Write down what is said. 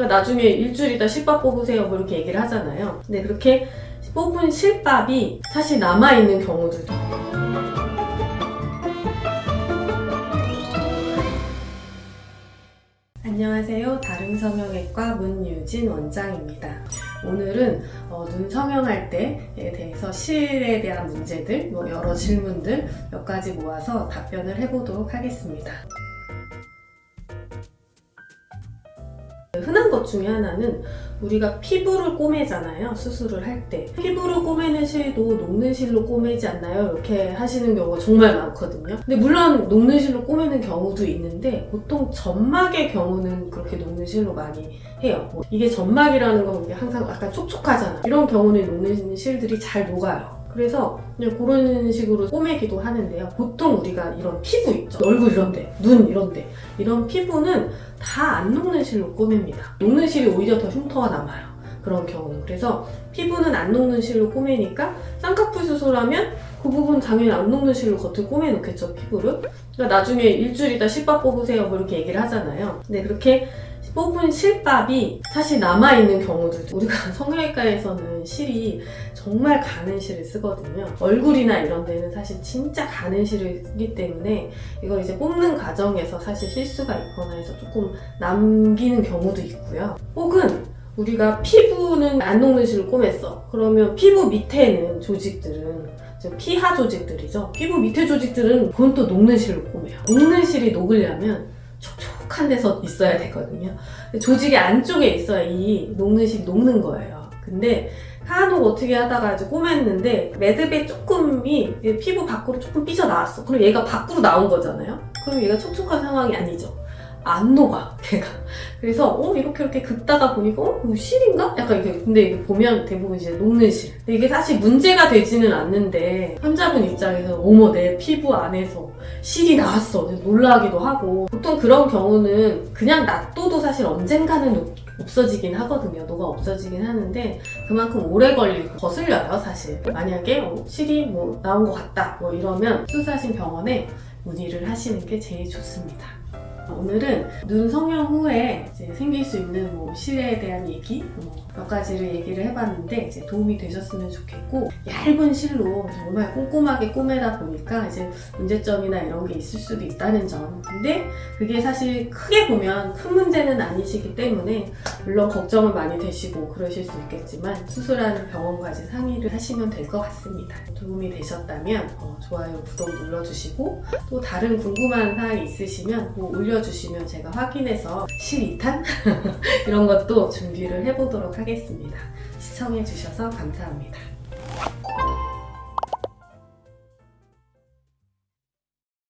그러니까 나중에 일주일 있다 실밥 뽑으세요 뭐 이렇게 얘기를 하잖아요. 근데 그렇게 뽑은 실밥이 사실 남아있는 경우들도 안녕하세요. 다름성형외과 문유진 원장입니다. 오늘은 어, 눈 성형할 때에 대해서 실에 대한 문제들, 뭐 여러 질문들 몇 가지 모아서 답변을 해보도록 하겠습니다. 흔한 것 중에 하나는 우리가 피부를 꼬매잖아요. 수술을 할 때. 피부를 꼬매는 실도 녹는 실로 꼬매지 않나요? 이렇게 하시는 경우가 정말 많거든요. 근데 물론 녹는 실로 꼬매는 경우도 있는데 보통 점막의 경우는 그렇게 녹는 실로 많이 해요. 뭐 이게 점막이라는 건 항상 약간 촉촉하잖아. 이런 경우는 녹는 실들이 잘 녹아요. 그래서 그냥 그런 식으로 꼬매기도 하는데요. 보통 우리가 이런 피부 있죠. 얼굴 이런데, 눈 이런데 이런 피부는 다 안 녹는 실로 꼬맵니다. 녹는 실이 오히려 더 흉터가 남아요. 그런 경우는. 그래서 피부는 안 녹는 실로 꼬매니까 쌍꺼풀 수술하면 그 부분 당연히 안 녹는 실로 겉을 꼬매놓겠죠, 피부를. 그러니까 나중에 일주일 있다 실밥 뽑으세요, 뭐 이렇게 얘기를 하잖아요. 근데 그렇게 뽑은 실밥이 사실 남아있는 경우들도 우리가 성형외과에서는 실이 정말 가는 실을 쓰거든요. 얼굴이나 이런 데는 사실 진짜 가는 실을 쓰기 때문에 이걸 이제 뽑는 과정에서 사실 실수가 있거나 해서 조금 남기는 경우도 있고요. 혹은 우리가 피부는 안 녹는 실로 꼬맸어. 그러면 피부 밑에는 조직들은 피하 조직들이죠. 피부 밑에 조직들은 그건 또 녹는 실로 꼬매요. 녹는 실이 녹으려면 촉촉한 데서 있어야 되거든요. 조직의 안쪽에 있어야 이 녹는 실이 녹는 거예요. 근데 간혹 어떻게 하다가 이제 꼬맸는데 매듭에 조금이 피부 밖으로 조금 삐져나왔어. 그럼 얘가 밖으로 나온 거잖아요. 그럼 얘가 촉촉한 상황이 아니죠. 안 녹아, 걔가. 그래서, 어, 이렇게 이렇게 긋다가 보니까, 어, 실인가? 약간 이렇게. 근데 이게 보면 대부분 이제 녹는 실. 근데 이게 사실 문제가 되지는 않는데, 환자분 입장에서, 어머, 내 피부 안에서 실이 나왔어. 놀라기도 하고. 보통 그런 경우는 그냥 놔둬도 사실 언젠가는 녹- 없어지긴 하거든요. 녹아 없어지긴 하는데, 그만큼 오래 걸리고 거슬려요, 사실. 만약에 어, 실이 뭐 나온 것 같다, 뭐 이러면 수술하신 병원에 문의를 하시는 게 제일 좋습니다. 오늘은 눈 성형 후에 생길 수 있는 뭐 실에 대한 얘기 뭐 몇 가지를 얘기를 해봤는데 이제 도움이 되셨으면 좋겠고 얇은 실로 정말 꼼꼼하게 꼬매다 보니까 이제 문제점이나 이런 게 있을 수도 있다는 점. 근데 그게 사실 크게 보면 큰 문제는 아니시기 때문에 물론 걱정은 많이 되시고 그러실 수 있겠지만 수술하는 이제 상의를 하시면 될 것 같습니다. 도움이 되셨다면 어, 좋아요, 구독 눌러주시고 또 다른 궁금한 사항이 있으시면 뭐 올려 주시면 제가 확인해서 실 2탄 이런 것도 준비를 해보도록 하겠습니다. 시청해주셔서 감사합니다.